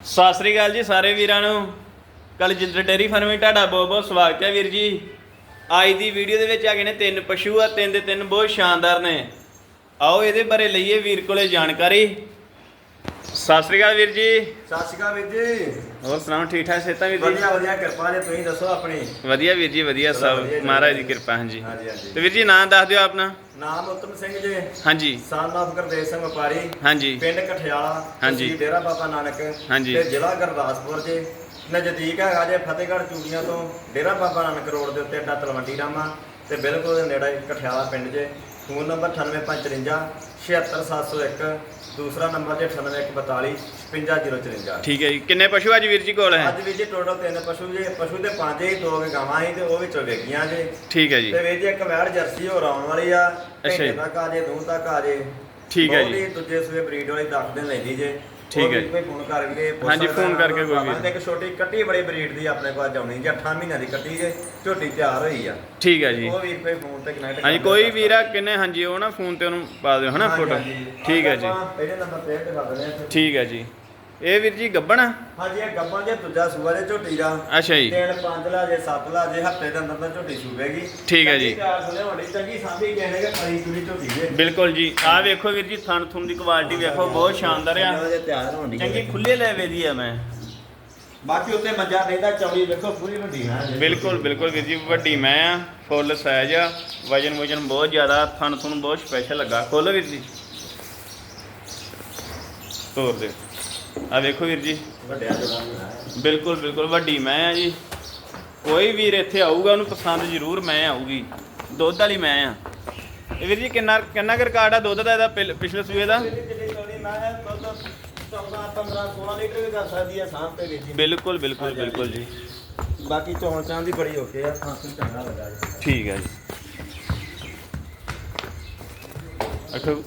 ਸਤਿ ਸ੍ਰੀ ਅਕਾਲ ਜੀ ਸਾਰੇ ਵੀਰਾਂ ਨੂੰ। ਕਲਜਿੰਦਰ ਡੇਰੀ ਫਾਰਮ ਵਿੱਚ ਤੁਹਾਡਾ ਬਹੁਤ ਬਹੁਤ ਸਵਾਗਤ ਹੈ ਵੀਰ ਜੀ। ਅੱਜ ਦੀ ਵੀਡੀਓ ਦੇ ਵਿੱਚ ਆ ਗਏ ਨੇ ਤਿੰਨ ਪਸ਼ੂ ਆ, ਤਿੰਨ ਦੇ ਤਿੰਨ ਬਹੁਤ ਸ਼ਾਨਦਾਰ ਨੇ। ਆਓ ਇਹਦੇ ਬਾਰੇ ਲਈਏ ਵੀਰ ਕੋਲੇ ਜਾਣਕਾਰੀ। ਸਤਿ ਸ੍ਰੀ ਅਕਾਲ ਵੀਰ ਜੀ। ਸਤਿ ਸ਼੍ਰੀ ਅਕਾਲ ਵੀਰ ਜੀ। ਹੋਰ ਸੁਣਾਓ ਠੀਕ ਠਾਕ ਸੇਤਾ ਵੀਰ ਜੀ? ਵਧੀਆ ਵਧੀਆ ਕਿਰਪਾ ਜੇ ਤੁਸੀਂ ਦੱਸੋ ਆਪਣੀ? ਵਧੀਆ ਵੀਰ ਜੀ ਵਧੀਆ ਸਭ। ਵਧੀਆ ਜੀ। ਮਹਾਰਾਜ ਦੀ ਕਿਰਪਾ ਹਾਂਜੀ। ਹਾਂਜੀ ਹਾਂਜੀ। ਤੇ ਵੀਰ ਜੀ ਨਾਂ ਦੱਸ ਦਿਓ ਆਪਣਾ। ਨਾਮ ਉਤਮ ਸਿੰਘ ਜੀ। ਹਾਂਜੀ। ਸਾਨ ਆਫ ਗੁਰਦੇਵ ਸਿੰਘ ਵਪਾਰੀ। ਹਾਂਜੀ। ਪਿੰਡ ਕਠਿਆਲਾ ਹਾਂਜੀ। ਤਹਿਸੀਲ ਡੇਰਾ ਬਾਬਾ ਨਾਨਕ ਹਾਂਜੀ। ਤੇ ਜ਼ਿਲ੍ਹਾ ਗੁਰਦਾਸਪੁਰ ਜੀ। ਨਜ਼ਦੀਕ ਹੈਗਾ ਜੇ ਫਤਿਹਗੜ੍ਹ ਚੂੜੀਆਂ ਤੋਂ ਡੇਰਾ ਬਾਬਾ ਨਾਨਕ ਰੋਡ ਦੇ ਉੱਤੇ ਅੱਡਾ ਤਲਵੰਡੀ ਰਾਮਾ ਤੇ ਬਿਲਕੁਲ ਨੇੜੇ ਕਠਿਆਲਾ ਪਿੰਡ ਜੇ। ਫੋਨ ਨੰਬਰ 9855 76701 ਦੂਸਰਾ ਨੰਬਰ ਜੇ 9842 55054 ਠੀਕ ਹੈ ਜੀ ਕਿੰਨੇ ਪਸ਼ੂ ਅੱਜ ਵੀਰ ਜੀ ਕੋਲ ਹੈ ਅੱਜ ਵੀ ਜੀ ਟੋਟਲ ਤਿੰਨ ਪਸ਼ੂ ਜੇ ਪਸ਼ੂ ਦੇ ਪੰਜ ਹੀ ਦੋ ਗਾਵਾਂ ਸੀ ਤੇ ਉਹ ਵਿੱਚੋਂ ਵੇਗੀਆਂ ਜੇ ਠੀਕ ਹੈ ਜੀ ਤੇ ਵੀਰ ਜੀ ਇੱਕ ਵੈੜ ਜਰਸੀ ਹੋਰ ਆਉਣ ਵਾਲੀ ਆ ਅੱਛਾ ਜੀ। ਤੱਕ ਆ ਜੇ ਦੂੰ ਤੱਕ ਆ ਜੇ ਠੀਕ ਹੈ ਬਹੁਤ ਜੀ। ਹੀ ਦੂਜੇ ਸੂਏ ਬਰੀਡ ਵਾਲੀ ਦੱਸ ਦਿਨ ਲੈਂਦੀ ਜੇ ਠੀਕ ਹੈ ਜੀ। ਕੋਈ ਫੋਨ ਕਰਕੇ ਪੁੱਛ ਹਾਂਜੀ, ਸਕਦਾ ਨਾ ਕਰਕੇ ਕੋਈ ਵੀ। ਤੇ ਇੱਕ ਛੋਟੀ ਕੱਟੀ ਬੜੀ ਬਰੀਡ ਦੀ ਆਪਣੇ ਕੋਲ ਜਾਉਣੀ ਜੇ 8 ਮਹੀਨਿਆਂ ਦੀ ਕੱਟੀ ਜੇ ਝੋਟੀ ਤਿਆਰ ਹੋਈ ਆ। ਠੀਕ ਹੈ ਜੀ। ਉਹ ਵੀ ਕੋਈ ਫੋਨ ਤੇ ਕਨੈਕਟ ਹਾਂਜੀ ਕੋਈ ਵੀਰ ਕਿੰਨੇ? ਹਾਂਜੀ ਉਹ ਨਾ ਫੋਨ ਤੇ ਉਹਨੂੰ ਪਾ ਦਿਓ ਹਨਾ ਫੋਟੋ। ਠੀਕ ਹੈ ਜੀ। ਪਹਿਲੇ ਨੰਬਰ ਤੇ ਤੇ ਕਰ ਦਿੰਦੇ ਆ ਠੀਕ ਹੈ ਜੀ। ਇਹ ਵੀਰ ਜੀ ਗੱਬਣ ਆ? ਹਾਂਜੀ ਇਹ ਗੱਬਾਂ ਜੇ ਦੂਜਾ ਸੂਆ ਜੇ ਝੋਟੀ ਦਾ। ਅੱਛਾ ਜੀ। ਤਿੰਨ ਪੰਜ ਲਾ ਜੇ ਸੱਤ ਲਾ ਜੇ ਹਫ਼ਤੇ ਦੇ ਅੰਦਰ ਤਾਂ ਝੋਟੀ ਸੂਵੇਗੀ। ਠੀਕ ਹੈ ਜੀ। ਚਾਰ ਸੁਲੇ ਹੋਣੀ ਚੰਗੀ ਸਾਂਭੀ ਕਹਿੰਦੇ ਕਿ ਪਰੀ ਪੂਰੀ ਝੋਟੀ ਜੇ। ਬਿਲਕੁਲ ਜੀ। ਆਹ ਵੇਖੋ ਵੀਰ ਜੀ ਥਣ ਥੁਣ ਦੀ ਕੁਆਲਿਟੀ ਵੇਖੋ ਬਹੁਤ ਸ਼ਾਨਦਾਰ ਆ। ਇਹਨਾਂ ਦੇ ਤਿਆਰ ਹੋਣੀ ਚੰਗੀ ਖੁੱਲੇ ਲੈਵੇ ਦੀ ਆ ਮੈਂ। ਬਾਕੀ ਉੱਤੇ ਮੰਜਾ ਦੇਦਾ ਚੌੜੀ ਵੇਖੋ ਪੂਰੀ ਵੱਡੀ ਹੈ ਬਿਲਕੁਲ ਬਿਲਕੁਲ ਵੀਰ ਜੀ ਵੱਡੀ ਮੈਂ ਆ ਫੁੱਲ ਸਾਈਜ਼ ਆ। ਵਜਨ ਵਜਨ ਬਹੁਤ ਜ਼ਿਆਦਾ ਥਣ ਥੁਣ ਬਹੁਤ ਸਪੈਸ਼ਲ ਲੱਗਾ। ਖੋਲੋ ਵੀਰ ਜੀ। ਤੋਰ ਦੇ। ਆ ਵੇਖੋ ਵੀਰ ਜੀ। ਵੱਡਿਆ ਬਿਲਕੁਲ ਬਿਲਕੁਲ ਵੱਡੀ ਮੈਂ ਆ ਜੀ। ਕੋਈ ਵੀਰ ਇੱਥੇ ਆਊਗਾ ਉਹਨੂੰ ਪਸੰਦ ਜ਼ਰੂਰ ਮੈਂ ਆਊਗੀ। ਦੁੱਧ ਵਾਲੀ ਮੈਂ ਆ। ਇਹ ਵੀਰ ਜੀ ਕਿੰਨਾ ਕਿੰਨਾ ਕੁ ਰਿਕਾਰਡ ਆ ਦੁੱਧ ਦਾ ਇਹਦਾ ਪਿਲ- ਪਿਛਲੇ ਸੂਏ ਦਾ? ਜਿੰਨੀ ਚੌੜੀ ਮੈਂ ਹੈ ਦੁੱਧ 14 15 16 ਲੀਟਰ ਵੀ ਕਰ ਸਕਦੀ ਹੈ ਸਾਂਭ ਤੇ ਵਿੱਚ ਬਿਲਕੁਲ ਬਿਲਕੁਲ ਬਿਲਕੁਲ ਜੀ। ਬਾਕੀ ਚੌਂ ਚਾਂ ਦੀ ਬੜੀ ਓਕੇ ਆ ਖਾਂਸੀ ਚੰਗਾ ਲੱਗਾ ਜੀ। ਠੀਕ ਹੈ ਜੀ। ਅਖੋ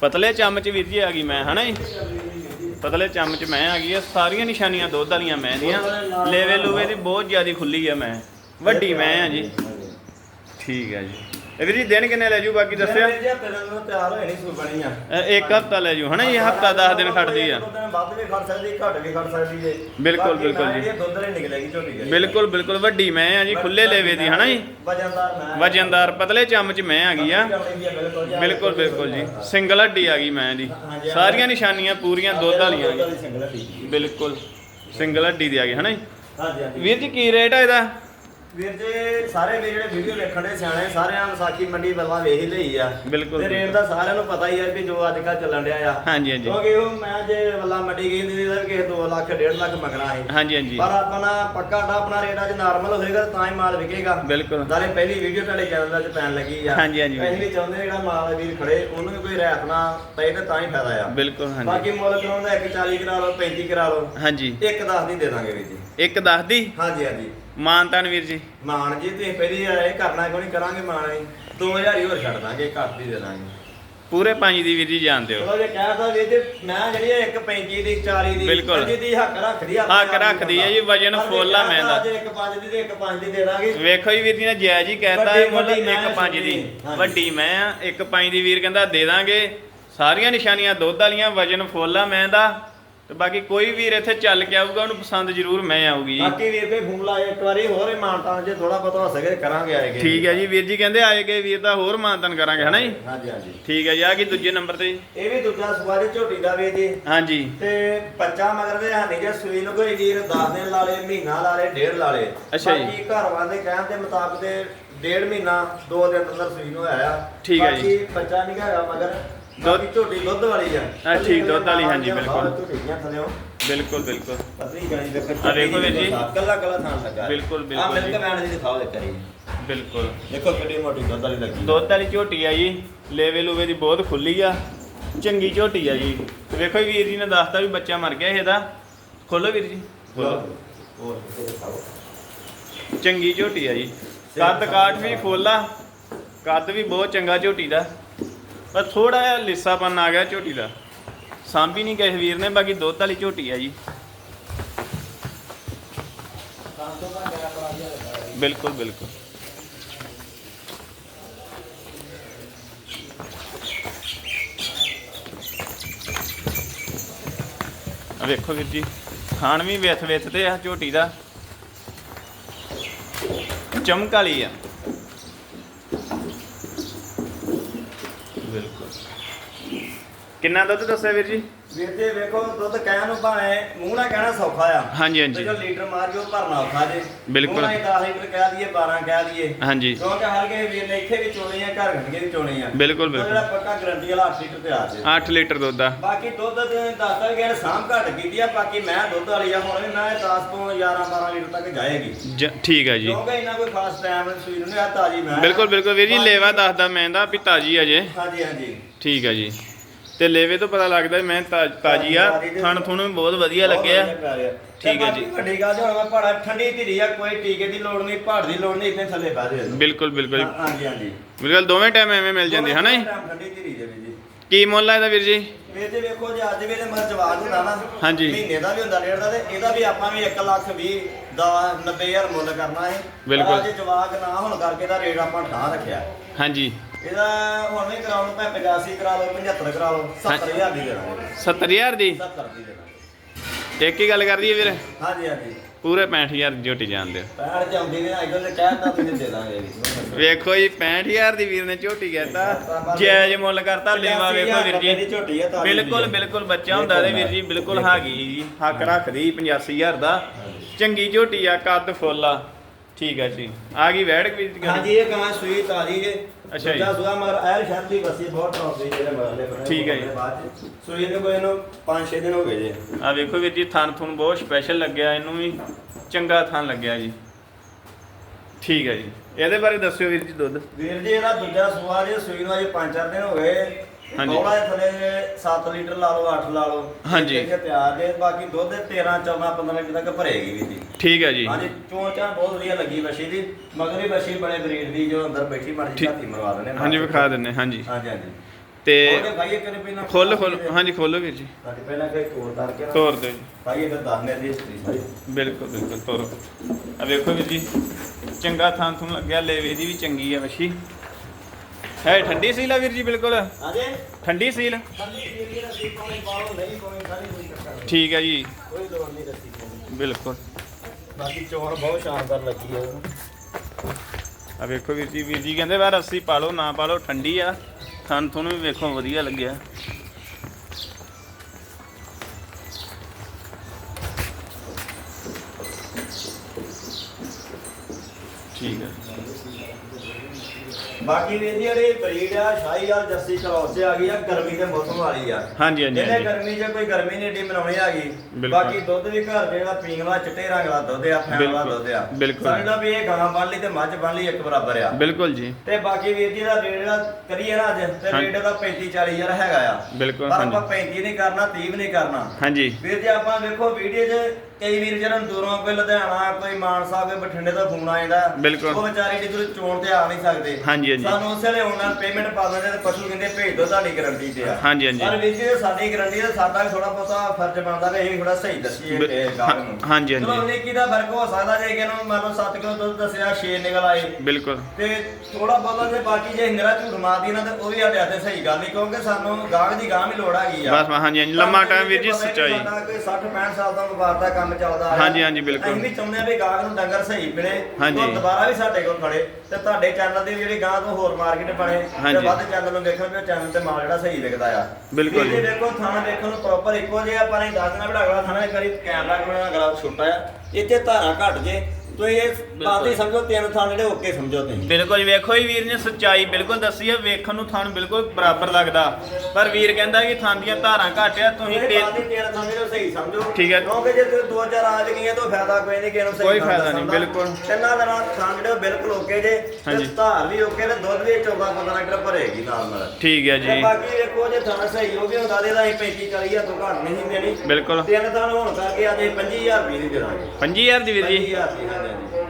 ਪਤਲੇ ਚਮਚ ਵੀਰ ਜੀ ਆ ਗਈ ਮੈਂ ਹਨਾ ਜੀ? ਪਤਲੇ ਚਮਚ ਮੈਂ ਆ ਗਈ ਆ, ਸਾਰੀਆਂ ਨਿਸ਼ਾਨੀਆਂ, ਦੁੱਧ ਵਾਲੀਆਂ ਮੈਂ ਦੀਆਂ। ਲੇਵੇ ਲੂਵੇ ਦੀ ਬਹੁਤ ਜ਼ਿਆਦਾ ਖੁੱਲੀ ਆ ਮੈਂ। ਵੱਡੀ ਮੈਂ ਆ ਜੀ। ਠੀਕ ਹੈ ਜੀ। ਇਹ ਵੀਰ ਜੀ ਦਿਨ ਕਿੰਨੇ ਲੈ ਜੂ ਬਾਕੀ ਦੱਸਿਆ ਜੀ ਹਫ਼ਤੇ ਦੇ ਅੰਦਰ ਤਿਆਰ ਹੋਏ ਨਹੀਂ ਸੂ ਬਣੀ ਆ। ਇਹ ਇੱਕ ਹਫਤਾ ਲੈ ਜੂ ਹਨਾ ਇਹ ਹਫਤਾ 10 ਦਿਨ ਖੜਦੀ ਆ। ਇੱਕ ਦੋ ਦਿਨ ਵੱਧ ਵੀ ਖੜ ਸਕਦੀ ਘੱਟ ਵੀ ਖੜ ਸਕਦੀ ਜੇ। ਬਿਲਕੁਲ, ਬਿਲਕੁਲ ਜੀ। ਇਹ ਦੁੱਧ ਨਹੀਂ ਨਿਕਲੇਗੀ ਝੋਟੀ ਦੇ। ਬਿਲਕੁਲ ਬਿਲਕੁਲ ਵੱਡੀ ਮੈਂ ਆ ਜੀ ਖੁੱਲੇ ਲੇਵੇ ਦੀ ਹਨਾ ਜੀ। ਵਜਨਦਾਰ ਮੈਂ ਵਜਨਦਾਰ ਪਤਲੇ ਚਮਚ ਮੈਂ ਆ ਗਈ ਆ। ਬਿਲਕੁਲ ਜੀ। ਬਿਲਕੁਲ ਜੀ। ਸਿੰਗਲ ਹੱਡੀ ਆ ਗਈ ਮੈਂ ਹਾਂਜੀ, ਸਾਰੀਆਂ ਨਿਸ਼ਾਨੀਆਂ ਪੂਰੀਆਂ ਦੁੱਧ ਵਾਲੀਆਂ। ਬਿਲਕੁਲ ਸਿੰਗਲ ਹੱਡੀ। ਦੀ ਆ ਗਈ ਹਨਾ ਜੀ। ਵੀਰ ਜੀ ਕੀ ਰੇਟ ਆ ਇਹਦਾ? ਵੀਰ ਜੀ ਸਾਰੇ ਵੀਰ ਜਿਹੜੇ ਵੀਡੀਓ ਵੇਖਣ ਦੇ ਸਿਆਣੇ ਸਾਰਿਆਂ ਵਿਸਾਖੀ ਮੰਡੀ ਵੱਲਾਂ ਵੇਖ ਹੀ ਲਈ ਆ। ਬਿਲਕੁਲ। ਤੇ ਰੇਟ ਦਾ ਸਾਰਿਆਂ ਨੂੰ ਪਤਾ ਹੀ ਆ ਵੀ ਜੋ ਅੱਜ ਕੱਲ ਚੱਲਣ ਡਿਆ ਆ। ਹਾਂਜੀ ਹਾਂਜੀ। ਕਿਉਂਕਿ ਉਹ ਮੈਂ ਜੇ ਵੱਲਾਂ ਮੰਡੀ ਗਈ ਨਹੀਂ ਤਾਂ ਕਿਸੇ 2 ਲੱਖ 1.5 ਲੱਖ ਮੰਗਣਾ ਹੈ ਹਾਂਜੀ ਹਾਂਜੀ। ਪਰ ਆਪਣਾ ਪੱਕਾ ਡਾ ਆਪਣਾ ਰੇਟ ਅੱਜ ਨਾਰਮਲ ਹੋਏਗਾ ਤਾਂ ਹੀ ਮਾਲ ਵਿਕੇਗਾ। ਬਿਲਕੁਲ। ਨਾਲੇ ਪਹਿਲੀ ਵੀਡੀਓ ਤੁਹਾਡੇ ਚੈਨਲ ਦੇ ਪੈਣ ਲੱਗੀ ਆ। ਹਾਂਜੀ, ਹਾਂਜੀ। ਅਸੀਂ ਵੀ ਚਾਹੁੰਦੇ ਜਿਹੜਾ ਮਾਲ ਵੀਰ ਖੜੇ ਉਹਨੂੰ ਵੀ ਕੋਈ ਰਹਿਤ ਨਾ ਪਏ ਤੇ ਤਾਂ ਹੀ ਫਾਇਦਾ ਆ। ਬਿਲਕੁਲ ਹਾਂਜੀ। ਬਾਕੀ ਮੁੱਲ ਕਰਾਉਂਦਾ 140 ਕਰਾ ਲਓ 35 ਕਰਾ ਲਓ। ਹਾਂਜੀ। ਇੱਕ 10 ਦੀ ਦੇ ਦਾਂਗੇ ਵੀਰ ਜੀ। ਇੱਕ ਦੱਸ ਦੀ? ਹਾਂਜੀ ਹਾਂਜੀ। ਮਾਨਤਾਨ ਵੀਰ ਜੀ। ਮਾਨ ਜੀ ਤੁਸੀਂ ਪਹਿਲੀ ਇਹ ਕਰਨਾ ਕਿਉਂ ਨਹੀਂ ਕਰਾਂਗੇ ਮਾਨ ਜੀ? 2000 ਹੀ ਹੋਰ ਛੱਡ ਦਾਂਗੇ ਘੱਟ ਹੀ ਦੇ ਦਾਂਗੇ। ਪੂਰੇ ਪੰਜ ਦੀ ਵੀਰ ਜੀ ਜਾਣ ਦਿਓ। ਚਲੋ ਜੇ ਕਹਿਤਾ ਵੀ ਤੇ ਮੈਂ ਜਿਹੜੀ ਆ ਇੱਕ 35 ਦੀ 40 ਦੀ ਬਿਲਕੁਲ। 25 ਦੀ ਹੱਕ ਰੱਖਦੀ ਆ ਹੱਕ ਰੱਖਦੀ ਆ ਜੀ, ਵਜਨ ਜੇ ਫੁੱਲ ਆ ਮੈਂ ਦਾ। ਜੇ ਇੱਕ 5 ਦੀ ਤੇ ਇੱਕ 5 ਦੀ ਦੇ ਦਾਂਗੇ। ਵੇਖੋ ਜੀ ਵੀਰ ਜੀ ਨੇ ਜਾਇਜ਼ ਹੀ ਕਹਿਤਾ ਵੱਡੀ- ਇਹ ਮੁੱਲ ਵੱਡੀ ਮੈਂ ਇੱਕ ਪੰਜ ਦੀ। ਹਾਂਜੀ। ਵੱਡੀ ਮੈਂ ਆ ਇੱਕ ਪੰਜ ਦੀ ਵੀਰ ਕਹਿੰਦਾ ਦੇ ਦਾਂਗੇ। ਸਾਰੀਆਂ ਨਿਸ਼ਾਨੀਆਂ ਦੁੱਧ ਵਾਲੀਆਂ ਵਜਨ ਫੁੱਲ ਆ ਮੈਂ ਦਾ। ਤੇ ਬਾਕੀ ਕੋਈ ਵੀਰ ਇੱਥੇ ਚੱਲ ਕੇ ਆਊਗਾ ਉਹਨੂੰ ਪਸੰਦ ਜ਼ਰੂਰ ਮੈਂ ਆਊਗੀ। ਬਾਕੀ ਵੀਰ ਕੋਈ ਫੋਨ ਲਾਏ ਇੱਕ ਵਾਰੀ ਹੋਰ ਹੀ ਮਾਨਤਾ ਜੇ ਥੋੜਾ ਬਹੁਤਾ ਹੋ ਸਕੇ ਕਰਾਂਗੇ ਆਏਗੇ ਠੀਕ ਹੈ ਜੀ ਵੀਰ ਜੀ ਕਹਿੰਦੇ ਆਏ ਗਏ ਵੀਰ ਦਾ ਹੋਰ ਮਾਨਤਨ ਕਰਾਂਗੇ ਹਨਾ ਜੀ? ਹਾਂਜੀ ਹਾਂਜੀ। ਠੀਕ ਹੈ ਜੀ ਆ ਕੀ ਦੂਜੇ ਨੰਬਰ ਤੇ? ਇਹ ਵੀ ਦੂਜਾ ਸਵਾਰੀ ਝੋਟੀ ਦਾ ਵੀ ਜੀ। ਹਾਂਜੀ। ਤੇ ਬੱਚਾ ਮਗਰ ਦੇ ਹਾਨੀ ਜੇ ਸੂਈ ਨੂੰ ਕੋਈ ਵੀਰ 10 ਦਿਨ ਲਾ ਲੇ ਮਹੀਨਾ ਲਾ ਲੇ ਡੇਢ ਲਾ ਲੇ। ਅੱਛਾ ਜੀ। ਬਾਕੀ ਘਰ ਵਾਲੇ ਕਹਿਣ ਦੇ ਮੁਤਾਬਕ ਤੇ ਡੇਢ ਮਹੀਨਾ ਦੋ ਦਿਨ ਅੰਦਰ ਸੂਈ ਨੂੰ ਆਇਆ। ਠੀਕ ਹੈ ਜੀ। ਬਾਕੀ ਬੱਚਾ ਨਹੀਂ ਹੈਗਾ ਮਗਰ। ਬਾਕੀ ਝੋਟੀ ਦੁੱਧ ਵਾਲੀ ਆ। ਹਾਂ, ਠੀਕ, ਦੁੱਧ ਵਾਲੀ, ਹਾਂਜੀ, ਬਿਲਕੁਲ। ਝੋਟੀਆਂ ਥਲਿਓ ਬਿਲਕੁਲ ਬਿਲਕੁਲ। ਪਤਲੀ ਗਾਣੀ ਦੇ ਆ ਵੇਖੋ ਵੀਰ ਜੀ। ਕੱਲਾ ਕੱਲਾ ਥਾਂ ਲੱਗਾ। ਬਿਲਕੁਲ, ਆ ਬਿਲਕੁਲ ਮਿਲਕ ਜੀ। ਵੈਨ ਦੀ ਦਿਖਾਓ ਇੱਕ ਵਾਰੀ। ਬਿਲਕੁਲ। ਦੇਖੋ ਕਿੰਨੀ ਮੋਟੀ ਦੁੱਧ ਵਾਲੀ ਲੱਗੀ। ਦੁੱਧ ਵਾਲੀ ਝੋਟੀ ਆ ਜੀ। ਲੇਵੇ ਲੂਵੇ ਦੀ ਬਹੁਤ ਖੁੱਲੀ ਆ। ਚੰਗੀ ਝੋਟੀ ਆ ਜੀ। ਵੇਖੋ ਜੀ ਵੀਰ ਜੀ ਨੇ ਦੱਸਤਾ ਵੀ ਬੱਚਾ ਮਰ ਗਿਆ ਇਹਦਾ। ਖੋਲੋ ਵੀਰ ਜੀ। ਖੋਲੋ। ਹੋਰ ਦਿਖਾਓ। ਚੰਗੀ ਝੋਟੀ ਆ ਜੀ। ਕੱਦ ਕਾਠ ਵੀ ਫੁੱਲ ਆ। ਕੱਦ ਵੀ ਬਹੁਤ ਚੰਗਾ ਝੋਟੀ ਦਾ। ਪਰ ਥੋੜਾ ਜਿਹਾ ਲਿੱਸਾਪਨ ਆ ਗਿਆ ਝੋਟੀ ਦਾ। ਸਾਂਭੀ ਨਹੀਂ ਕਿਸੇ ਵੀਰ ਨੇ, ਬਾਕੀ ਦੁੱਧ ਵਾਲੀ ਝੋਟੀ ਆ ਜੀ। ਬਿਲਕੁਲ ਬਿਲਕੁਲ। ਆ ਵੇਖੋ ਵੀਰ ਜੀ, ਖਾਣ ਵੀ ਵਿਥ ਵਿਥ ਤੇ ਆ ਝੋਟੀ ਦਾ। ਚਮਕ ਵਾਲੀ ਆ। Yes. ਕਿੰਨਾ ਦੁੱਧ ਦੱਸਿਆ ਵੀਰ ਜੀ? ਵੀਰ ਜੀ ਵੇਖੋ ਦੁੱਧ ਕਹਿਣ ਨੂੰ ਭਾਵੇਂ ਮੂੰਹ ਨਾਲ ਕਹਿਣਾ ਸੌਖਾ ਆ। ਹਾਂਜੀ ਹਾਂਜੀ। ਜੋ ਲੀਟਰ ਮਾਰ ਜੋ ਭਰਨਾ ਔਖਾ ਜੇ। ਬਿਲਕੁਲ। ਮੂੰਹ ਨਾਲ ਹੀ 10 ਲੀਟਰ ਕਹਿ ਦਈਏ 12 ਕਹਿ ਦਈਏ। ਹਾਂਜੀ। ਕਿਉਂਕਿ ਹਰ ਕੇ ਵੀਰ ਨੇ ਇੱਥੇ ਵੀ ਚੋਣੇ ਆ ਘਰ ਘੰਗੇ ਵੀ ਚੋਣੇ ਆ। ਬਿਲਕੁਲ, ਬਿਲਕੁਲ। ਜਿਹੜਾ ਪੱਕਾ ਗਰੰਟੀ ਵਾਲਾ 8 ਲੀਟਰ ਤੇ ਆ ਜੇ। 8 ਲੀਟਰ ਦੁੱਧ ਆ। ਬਾਕੀ ਦੁੱਧ ਦੇ ਦੱਸਦਾ ਕਿ ਇਹਨੇ ਸਾਂਭ ਘੱਟ ਕੀਤੀ ਆ ਬਾਕੀ ਮੈਂ ਦੁੱਧ ਵਾਲੀ ਆ ਹੁਣ ਵੀ ਮੈਂ 10 ਤੋਂ 11 12 ਲੀਟਰ ਤੱਕ ਜਾਏਗੀ। ਜ- ਠੀਕ ਹੈ ਜੀ। ਕਿਉਂਕਿ ਇਹਨਾਂ ਕੋਈ ਖਾਸ ਟਾਈਮ ਸੂਈ ਨੂੰ ਨਹੀਂ ਆ ਤਾਜੀ ਮੈਂ ਬਿਲਕੁਲ ਬਿਲਕੁਲ। ਵੀਰ ਜੀ ਲੇਵਾ ਦੱਸਦਾ ਮੈਂ ਦਾ ਵੀ ਤਾਜੀ ਆ ਜੇ। ਹਾਂਜੀ ਹਾਂਜੀ। ਠੀਕ ਹੈ ਜੀ। ਤੇ ਲੇਵੇ ਤੋਂ ਪਤਾ ਲੱਗਦਾ ਮੈਂ ਤਾਜੀ ਆ ਥਣ ਥੁਣ ਵੀ ਬਹੁਤ ਵਧੀਆ ਲੱਗਿਆ। ਠੀਕ ਹੈ ਜੀ। ਵੱਡੀ ਗੱਲ ਹੁਣ ਮੈਂ ਪੜਾ ਠੰਡੀ ਧੀਰੀ ਆ ਕੋਈ ਟੀਕੇ ਦੀ ਲੋੜ ਨਹੀਂ ਪਹਾੜ ਦੀ ਲੋੜ ਨਹੀਂ ਇੱਥੇ ਥੱਲੇ ਬਹਿ ਜਾਓ ਬਿਲਕੁਲ ਬਿਲਕੁਲ ਹਾਂਜੀ ਹਾਂਜੀ। ਬਿਲਕੁਲ ਦੋਵੇਂ ਟਾਈਮ ਐਵੇਂ ਮਿਲ ਜਾਂਦੇ ਹਨਾ ਜੀ? ਠੰਡੀ ਧੀਰੀ ਦੇ ਵੀ ਜੀ। ਕੀ ਮੁੱਲ ਆ ਇਹਦਾ ਵੀਰ ਜੀ? ਇਹ ਤੇ ਵੇਖੋ ਜੇ ਅੱਜ ਵੇਲੇ ਮਰ ਜਵਾਬ ਹੁੰਦਾ ਨਾ ਹਾਂਜੀ। ਮਹੀਨੇ ਦਾ ਵੀ ਹੁੰਦਾ ਡੇਢ ਦਾ ਤੇ ਇਹਦਾ ਵੀ ਆਪਾਂ ਵੀ 1 ਲੱਖ 20 ਦਾ 90000 ਮੁੱਲ ਕਰਨਾ ਹੈ। ਬਿਲਕੁਲ। ਅੱਜ ਜਵਾਬ ਨਾ ਹੋਣ ਕਰਕੇ ਦਾ ਰੇਟ ਆਪਾਂ ਠਾਹ ਰੱਖਿਆ। ਹਾਂਜੀ। ਇਹਦਾ ਹੁਣ ਵੀ ਕਰਾਉਣ ਨੂੰ ਭਾਵੇਂ 85 ਕਰਾ ਲਓ 75 ਕਰਾ ਲਓ 70000 ਦੀ ਦੇਣਾ। 70000 ਦੀ? 70 ਦੀ ਦੇਣਾ। ਇੱਕ ਹੀ ਗੱਲ ਕਰਦੀ ਹੈ ਵੀਰ? ਹਾਂਜੀ ਹਾਂਜੀ। ਪੂਰੇ 65000 ਦੀ ਝੋਟੀ ਜਾਣਦੇ ਹੋ ਪੈਣ ਚਾਉਂਦੀ ਨੇ ਅੱਜ ਕੱਲ੍ਹ ਕਹਿਤਾ ਤੁਸੀਂ ਦੇ ਦਾਂਗੇ ਜੀ ਵੇਖੋ ਜੀ 65000 ਦੀ ਵੀਰ ਨੇ ਝੋਟੀ ਕਹਿਤਾ। ਜਾਇਜ਼ ਮੁੱਲ ਕਰਤਾ ਲੇਵਾ ਵੇਖੋ ਵੀਰ ਦੀ ਜੀ। ਝੋਟੀ ਆ ਤਾਜੀ ਬਿਲਕੁਲ। ਬਿਲਕੁਲ ਬੱਚਾ ਹੁੰਦਾ ਤੇ ਵੀਰ ਜੀ ਬਿਲਕੁਲ ਹਾਗੀ। ਜੀ ਹੱਕ ਰੱਖਦੀ 85000 ਦਾ। ਚੰਗੀ ਝੋਟੀ ਆ ਕੱਦ ਫੁੱਲ ਆ। ਠੀਕ ਆ ਜੀ। ਆ ਗਈ ਵੈੜ ਵੀ ਹਾਂਜੀ ਇਹ ਗਾਂ ਸੂਈ ਤਾਜੀ ਜੇ ਅੱਛਾ ਜੀ। ਦੂਜਾ ਮਗਰ ਐਲ ਸ਼ਰਤ ਵਸੀ ਬਹੁਤ ਟੌਪ ਦੀ ਜਿਹੜੇ ਮਗਰਲੇ ਬਣੇ ਠੀਕ ਹੈ ਜੀ। ਸੂਈ ਦੇ ਕੋਈ ਇਹਨੂੰ 5-6 ਦਿਨ ਹੋ ਗਏ ਜੇ। ਆ ਵੇਖੋ ਵੀਰ ਜੀ ਥਣ ਥੁਣ ਬਹੁਤ ਸਪੈਸ਼ਲ ਲੱਗਿਆ ਇਹਨੂੰ ਵੀ ਚੰਗਾ ਥਣ ਲੱਗਿਆ ਜੀ। ਠੀਕ ਹੈ ਜੀ। ਇਹਦੇ ਬਾਰੇ ਦੱਸਿਓ ਵੀਰ ਜੀ ਦੁੱਧ। ਵੀਰ ਜੀ ਇਹਦਾ ਦੂਜਾ ਸੂਆ ਜੇ ਸੂਈ ਨੂੰ ਅਜੇ 5-4 ਦਿਨ ਹੋ ਗਏ। ਹਾਂਜੀ। ਥੋੜਾ ਜਿਹਾ ਥੱਲੇ 7 ਲੀਟਰ ਲਾ ਲਓ 8 ਲਾ ਲਓ। ਹਾਂਜੀ। ਇਹ ਤਿਆਰ ਜੇ ਬਾਕੀ ਦੁੱਧ 13 14 15 ਲੀਟਰ ਤੱਕ ਭਰੇਗੀ ਵੀਰ ਜੀ। ਠੀਕ ਹੈ ਜੀ। ਹਾਂਜੀ ਚੋਂ ਚਾਂ ਬਹੁਤ ਵਧੀਆ ਲੱਗੀ ਵਸ਼ੀ ਦੀ। ਮਗਰ ਹੀ ਵਸ਼ੀ ਬੜੇ ਬਰੀਡ ਦੀ ਜੋ ਅੰਦਰ ਬੈਠੀ ਮਰਜ਼ੀ ਠੀਕ। ਝਾਤੀ ਮਰਵਾ ਦਿੰਦੇ ਹਾਂਜੀ ਵਿਖਾ ਦਿੰਨੇ ਹਾਂਜੀ। ਹਾਂਜੀ ਹਾਂਜੀ। ਤੇ ਉਹਦੇ ਭਾਈ ਕਰੇ ਪਹਿਲਾਂ ਖੋਲ ਖੋਲ ਹਾਂਜੀ ਖੋਲੋ ਵੀਰ ਜੀ। ਸਾਡੇ ਪਹਿਲਾਂ ਕੋਈ ਤੋੜ ਕਰਕੇ ਨਾ। ਤੋਰ ਦਿਓ ਜੀ। ਭਾਈ ਇਹ ਦੱਸਨੇ ਦੀ ਹਿਸਟਰੀ ਸਾਰੀ। ਬਿਲਕੁਲ ਬਿਲਕੁਲ ਤੋਰੋ। ਆ ਵੇਖੋ ਵੀਰ ਜੀ ਚੰਗਾ ਥਾਂ ਥੁਣ ਲੱਗਿਆ ਲੇਵੇ ਦੀ ਵੀ ਚੰਗੀ ਆ ਵਸ਼ੀ ਹੈ ਠੰਡੀ ਸੀਲ ਆ ਵੀਰ ਜੀ ਬਿਲਕੁਲ। ਹਾਂਜੀ। ਠੰਡੀ ਸੀਲ? ਠੀਕ ਹੈ ਜੀ। ਕੋਈ ਲੋੜ ਨਹੀਂ ਰੱਸੀ ਪਾਉਣ ਦੀ। ਬਿਲਕੁਲ। ਬਾਕੀ ਚੋਣ ਬਹੁਤ ਸ਼ਾਨਦਾਰ ਲੱਗੀ ਹੈ। ਆ ਵੇਖੋ ਵੀਰ ਜੀ ਵੀਰ ਜੀ ਕਹਿੰਦੇ ਵਾ ਰੱਸੀ ਪਾ ਲਓ ਨਾ ਪਾ ਲਓ ਠੰਡੀ ਆ। ਥੁਣ ਵੀ ਵੇਖੋ ਵਧੀਆ ਲੱਗਿਆ ਠੀਕ ਹੈ ਬਾਕੀ ਵੀ ਇਹਦੀ ਜਿਹੜੀ ਬਰੀਡ ਆ ਸ਼ਾਹੀ ਵਾਲ ਜਰਸੀ ਕ੍ਰੋਸ ਆ ਗਈ ਆ ਗਰਮੀ ਦੇ ਮੌਸਮ ਵਾਲੀ ਆ। ਹਾਂਜੀ ਹਾਂਜੀ ਜਿਹਨੇ ਗਰਮੀ 'ਚ ਕੋਈ ਗਰਮੀ ਨਹੀਂ ਏਡੀ ਬਣਾਉਣੀ ਹੈਗੀ ਬਿਲਕੁਲ। ਬਾਕੀ ਦੁੱਧ ਵੀ ਘਰ ਜਿਹੜਾ ਪੀਣ ਵਾਲਾ ਚਿੱਟੇ ਰੰਗ ਦਾ ਦੁੱਧ ਆ ਬਿਲਕੁਲ, ਦੁੱਧ ਆ। ਬਿਲਕੁਲ। ਸਮਝਦਾ ਵੀ ਇਹ ਗਾਂ ਬੰਨ ਲਈ ਤੇ ਮੱਝ ਬੰਨ ਲਈ ਇੱਕ ਬਰਾਬਰ ਆ। ਬਿਲਕੁਲ ਜੀ। ਤੇ ਬਾਕੀ ਵੀਰ ਜੀ ਦਾ ਰੇਟ ਜਿਹੜਾ ਕਰੀਏ ਨਾ ਅੱਜ ਤੇ। ਰੇਟ ਦਾ 35 40 ਹਜ਼ਾਰ ਹੈਗਾ ਆ। ਬਿਲਕੁਲ ਪਰ ਆਪਾਂ ਹਾਂਜੀ। 35 ਨਹੀਂ ਕਰਨਾ 30 ਵੀ ਨਹੀਂ ਕਰਨਾ। ਹਾਂਜੀ। ਵੀਰ ਜੀ ਆਪਾਂ ਵੇਖੋ ਵੀਡੀਓ 'ਚ ਕਈ ਵੀਰ ਜਿਹਨਾਂ ਨੂੰ ਦੂਰੋਂ ਕੋਈ ਲੁਧਿਆਣਾ ਕੋਈ ਮਾਨਸਾ ਕੋਈ ਬਠਿੰਡੇ ਤੋਂ ਫੋਨ ਆ ਜਾਂਦਾ। ਬਿਲਕੁਲ। ਉਹ ਵਿਚਾਰੇ ਏਡੀ ਦੂਰ ਚੋਣ ਤੇ ਆ ਨਹੀਂ ਸਕਦੇ। ਹਾਂਜੀ, ਹਾਂਜੀ। ਸਾਨੂੰ ਉਸੇ ਵੇਲੇ ਆਨਲਾਈਨ ਪੇਮੈਂਟ ਪਾ ਦਿੰਦੇ ਤੇ ਪਸ਼ੂ ਕਹਿੰਦੇ ਭੇਜ ਦਿਓ ਤੁਹਾਡੀ ਗਾਰੰਟੀ ਤੇ ਆ। ਹਾਂਜੀ, ਹਾਂਜੀ। ਪਰ ਵੀਰ ਜੀ ਇਹ ਸਾਡੀ ਗਾਰੰਟੀ ਤੇ ਸਾਡਾ ਵੀ ਥੋੜਾ ਬਹੁਤਾ ਫਰਜ਼ ਬਣਦਾ ਵੀ ਅਸੀਂ ਥੋੜਾ ਸਹੀ ਦੱਸੀਏ ਤੇ ਗਾਹਕ ਨੂੰ ਹਾਂ- ਹਾਂਜੀ, ਹਾਂਜੀ। ਚਲੋ ਨਿੱਕੀ ਦਾ ਫ਼ਰਕ ਹੋ ਸਕਦਾ ਜੇ ਕਿ ਨੂੰ ਮੰਨ ਲਓ 7 ਕਿਲੋ ਦੁੱਧ ਦੱਸਿਆ 6 ਨਿਕਲ ਆਏ। ਬਿਲਕੁਲ। ਤੇ ਥੋੜਾ ਬਹੁਤਾ ਤੇ ਬਾਕੀ ਜੇ ਹਿੰਗਰਾ ਝੂਠ ਮਾਰਦੀ ਨਾ ਤੇ ਉਹ ਵੀ ਸਾਡੇ ਹੱਥੇ ਸਹੀ ਗੱਲ ਨਹੀਂ ਕਿਉਂਕਿ ਸਾਨੂੰ ਗਾਹਕ ਦੀ ਗਾਹ ਵੀ ਲੋੜ ਹੈਗੀ ਆ। ਬਸ ਹਾਂਜੀ ਹਾਂਜੀ। ਲੰਮਾ ਟਾਈਮ ਵੀਰ ਜੀ ਸੱਚਾਈ। ਸਾਡਾ ਕੋਈ 60 65 ਸਾਲ ਦਾ ਵਪਾਰ ਦਾ ਕੰਮ ਚੱਲਦਾ ਆ ਹਾਂਜੀ, ਹਾਂਜੀ, ਬਿਲਕੁਲ। ਅਸੀਂ ਵੀ ਚਾਹੁੰਦੇ ਆ ਵੀ ਗਾਹਕ ਨੂੰ ਡੰਗਰ ਸਹੀ ਮਿਲੇ ਹਾਂਜੀ। ਉਹ ਦੁਬਾਰਾ ਵੀ ਸਾਡੇ ਕੋਲ ਖੜੇ ਤੇ ਤੁਹਾਡੇ ਚੈਨਲ ਦੀ ਜਿਹੜੀ ਗਾਹ ਤੋਂ ਹੋਰ ਮਾਰਕੀਟ ਬਣੇ ਤੇ ਹਾਂਜੀ। ਵੱਧ ਚੈਨਲ ਨੂੰ ਵੇਖਣ ਵੀ ਚੈਨਲ ਤੇ ਮਾਲ ਜਿਹੜਾ ਸਹੀ ਵਿਕਦਾ ਆ ਬਿਲਕੁਲ ਜੀ ਜੀ। ਦੇਖੋ ਥਾਣਾ ਦੇਖਣ ਨੂੰ ਪ੍ਰੋਪਰ ਇੱਕੋ ਜਿਹਾ ਪਰ ਅਸੀਂ ਦੱਸਣਾ ਵੀ ਅਗਲਾ ਥਾਣਾ ਇੱਕ ਵਾਰੀ ਕੈਮਰਾ ਕੋਲ ਅਗਲਾ ਛੋਟਾ ਆ ਇੱਥੇ ਧਾਰਾ ਘੱਟ ਜੇ ਤੁਸੀਂ ਇਹ ਬਾਤ ਹੀ ਸਮਝੋ ਤਿੰਨ ਥਾਂ ਜਿਹੜੇ ਓਕੇ ਸਮਝੋ ਤੁਸੀਂ। ਬਿਲਕੁਲ ਜੀ, ਵੇਖੋ ਜੀ ਵੀਰ ਨੇ ਸੱਚਾਈ ਬਿਲਕੁਲ ਦੱਸੀ ਹੈ ਵੇਖਣ ਨੂੰ ਥਣ ਬਿਲਕੁਲ ਬਰਾਬਰ ਲੱਗਦਾ। ਪਰ ਵੀਰ ਕਹਿੰਦਾ ਕਿ ਥਣ ਦੀਆਂ ਧਾਰਾਂ ਘੱਟ ਆ ਤੁਸੀਂ ਇਹ ਤੇ ਬਾਤ ਹੀ ਤਿੰਨ ਥਾਂ ਜਿਹੜੇ ਸਹੀ ਸਮਝੋ। ਠੀਕ ਹੈ। ਕਿਉਂਕਿ ਜੇ ਤੁਸੀਂ ਦੋ ਚਾਰ ਆ ਗਈਆਂ ਤਾਂ ਫਾਇਦਾ ਕੋਈ ਨਹੀਂ ਕਿਸੇ ਨੂੰ ਸਹੀ ਕੋਈ ਥਾਂ ਫਾਇਦਾ ਦੱਸਣ ਨਹੀਂ, ਦਾ। ਬਿਲਕੁਲ। ਤਿੰਨਾਂ ਦਿਨਾਂ ਥਾਂ ਜਿਹੜੇ ਉਹ ਬਿਲਕੁਲ ਓਕੇ ਜੇ ਹਾਂਜੀ। ਤੇ ਧਾਰ ਵੀ ਓਕੇ ਤੇ ਦੁੱਧ ਵੀ 14 15 ਲੀਟਰ ਭਰੇਗੀ ਨਾਲ ਨਾਲ। ਠੀਕ ਹੈ ਤੇ ਜੀ ਬਾਕੀ ਵੇਖੋ ਜੇ ਥਾਂ ਸਹੀ ਹੋ ਗਿਆ ਹੁੰਦਾ ਤੇ ਇਹਦਾ ਅਸੀਂ 35 40 ਹਜ਼ਾਰ ਤੋਂ ਘੱਟ ਨਹੀਂ ਦੇਣੀ। ਬਿਲਕੁਲ। ਤਿੰਨ ਥਾਂ ਹੋਣ ਕਰਕੇ ਅੱਜ ਅਸੀਂ 25000 ਰੁਪਏ ਦੀ ਦੇ ਦਾਂਗੇ 5000 ਦੀ ਵੀਰ ਜੀ। 25000 ਦੀ ਹਾਂਜੀ।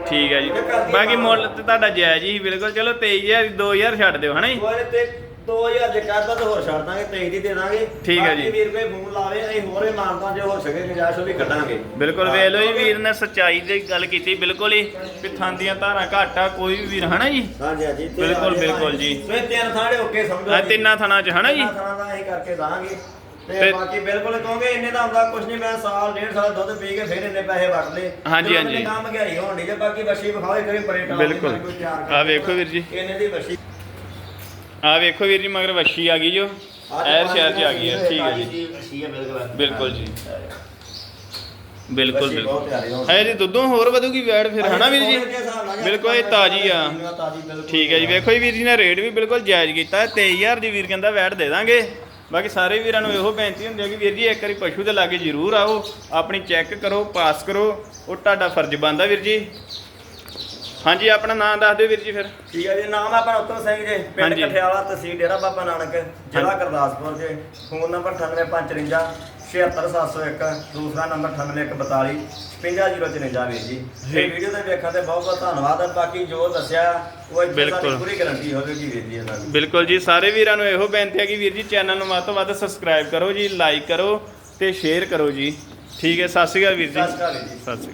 ਠੀਕ ਹੈ ਜੀ। ਬਾਕੀ ਮੁੱਲ ਤੇ ਤੁਹਾਡਾ ਜਾਇਜ਼ ਹੀ ਬਿਲਕੁਲ। ਚਲੋ 23000 2000 ਛੱਡ ਦਿਓ ਹਨਾ ਜੀ? ਹੋਰ ਤੇ 2000 ਜੇ ਕਰਦਾ ਤਾਂ ਹੋਰ ਛੱਡ ਦਾਂਗੇ 23 ਦੀ ਦੇ ਦਾਂਗੇ। ਠੀਕ ਹੈ ਜੀ। ਬਾਕੀ ਵੀਰ ਕੋਈ ਫੋਨ ਲਾਵੇ ਅਸੀਂ ਹੋਰ ਵੀ ਮਾਨਤਾ ਜੇ ਹੋ ਸਕੇ ਗੁੰਜਾਇਸ਼ ਉਹ ਵੀ ਕੱਢਾਂਗੇ। ਬਿਲਕੁਲ ਵੇਖ ਲਓ ਜੀ ਵੀਰ ਨੇ ਸੱਚਾਈ ਦੀ ਗੱਲ ਕੀਤੀ ਬਿਲਕੁਲ ਹੀ। ਵੀ ਦੀਆਂ ਧਾਰਾਂ ਘੱਟ ਆ ਕੋਈ ਵੀ ਵੀਰ ਹਨਾ ਜੀ? ਹਾਂਜੀ ਹਾਂਜੀ ਤੇ ਬਿਲਕੁਲ, ਆ ਬਿਲਕੁਲ ਜੀ। ਤੁਸੀਂ ਤਿੰਨ ਥਾੜੇ ਓਕੇ ਸਮਝੋ ਆ ਤਿੰਨਾਂ ਥਣਾਂ 'ਚ ਹਨਾ ਜੀ? ਤਿੰਨਾਂ ਥਾਣਾ ਦਾ ਅਸੀਂ ਕਰਕੇ ਦਾਂਗੇ। ਤੇ ਬਾਕੀ ਬਿਲਕੁਲ ਕਹੋਗੇ ਇੰਨੇ ਦਾ ਆਉਂਦਾ ਕੁਝ ਨਹੀਂ ਮੈਂ ਸਾਲ ਡੇਢ ਸਾਲ ਦੁੱਧ ਪੀ ਕੇ ਫਿਰ ਇੰਨੇ ਪੈਸੇ ਵੜ ਲਏ ਹਾਂਜੀ, ਹਾਂਜੀ। ਕੰਮ ਮਹਿੰਗਾਈ ਹੋਣ ਦੀ ਜੇ ਬਾਕੀ ਵਸ਼ੀ ਵਿਖਾਓ ਇੱਕ ਵਾਰੀ ਪਰੇਟ ਬਿਲਕੁਲ। ਆਹ ਵੇਖੋ ਵੀਰ ਜੀ। ਇੰਨੇ ਦੀ ਵਸ਼ੀ ਆ ਵੇਖੋ ਵੀਰ ਜੀ ਮਗਰ ਵੱਛੀ ਆ ਗਈ ਜੋ। ਐਰ ਸ਼ਹਿਰ ਚ ਆ ਗਈ ਹੈ ਠੀਕ ਹੈ ਜੀ। ਵਸ਼ੀ ਹੈ ਬਿਲਕੁਲ ਬਿਲਕੁਲ। ਜੀ। ਬਿਲਕੁਲ ਵਸ਼ੀ ਬਿਲਕੁਲ। ਹੈ ਜੀ ਦੁੱਧੋਂ ਹੋਰ ਵਧੂਗੀ ਵੈੜ ਫਿਰ ਹਨਾ ਵੀਰ ਜੀ? ਬਿਲਕੁਲ ਇਹ ਤਾਜੀ ਆ। ਠੀਕ ਹੈ ਜੀ ਵੇਖੋ ਜੀ ਵੀਰ ਜੀ ਨੇ ਰੇਟ ਵੀ ਬਿਲਕੁਲ ਜਾਇਜ਼ ਕੀਤਾ ਹੈ 23000 ਦੀ ਵੀਰ ਕਹਿੰਦਾ ਵੈਟ ਦੇ ਦਾਂਗੇ। ਬਾਕੀ ਸਾਰੇ ਵੀਰਾਂ ਨੂੰ ਇਹੋ ਬੇਨਤੀ ਹੁੰਦੀ ਹੈ ਕਿ ਵੀਰ ਜੀ ਇੱਕ ਵਾਰੀ ਪਸ਼ੂ ਦੇ ਲਾਗੇ ਜ਼ਰੂਰ ਆਓ ਆਪਣੀ ਚੈੱਕ ਕਰੋ ਪਾਸ ਕਰੋ ਉਹ ਤੁਹਾਡਾ ਫਰਜ਼ ਬਣਦਾ ਵੀਰ ਜੀ। ਹਾਂਜੀ ਆਪਣਾ ਨਾਮ ਦੱਸ ਦਿਓ ਵੀਰ ਜੀ ਫਿਰ। ਠੀਕ ਹੈ ਜੀ ਨਾਮ ਆਪਣਾ ਉੱਤਮ ਸਿੰਘ ਜੀ ਪਿੰਡ ਹਾਂਜੀ। ਕਠਿਆਲਾ ਤਹਿਸੀਲ ਡੇਰਾ ਬਾਬਾ ਨਾਨਕ ਜ਼ਿਲ੍ਹਾ ਗੁਰਦਾਸਪੁਰ ਜੀ ਫੋਨ ਨੰਬਰ 98553 76701 ਦੂਸਰਾ ਨੰਬਰ 98142 50054 ਵੀਰ ਜੀ। ਇਹ। ਵੀਡੀਓ ਦੇ ਵੇਖਣ ਤੇ ਬਹੁਤ ਬਹੁਤ ਧੰਨਵਾਦ ਹੈ। ਬਾਕੀ ਜੋ ਦੱਸਿਆ ਉਹ ਇੱਥੇ ਬਿਲਕੁਲ। ਸਾਡੀ ਪੂਰੀ ਗਾਰੰਟੀ ਹੋਵੇਗੀ ਵੀਰ ਜੀ ਇਹਨਾਂ ਦੀ ਬਿਲਕੁਲ ਜੀ ਸਾਰੇ ਵੀਰਾਂ ਨੂੰ ਇਹੋ ਬੇਨਤੀ ਹੈ ਕਿ ਵੀਰ ਜੀ ਚੈਨਲ ਨੂੰ ਵੱਧ ਤੋਂ ਵੱਧ ਸਬਸਕ੍ਰਾਈਬ ਕਰੋ ਜੀ ਲਾਈਕ ਕਰੋ ਤੇ ਸ਼ੇਅਰ ਕਰੋ ਜੀ। ਠੀਕ ਹੈ ਸਤਿ ਸ਼੍ਰੀ ਅਕਾਲ ਵੀਰ ਜੀ। ਸਤਿ ਸ਼੍ਰੀ ਅਕਾਲ ਵੀਰ ਜੀ। ਸਤਿ ਸ਼੍ਰੀ ਅਕਾਲ।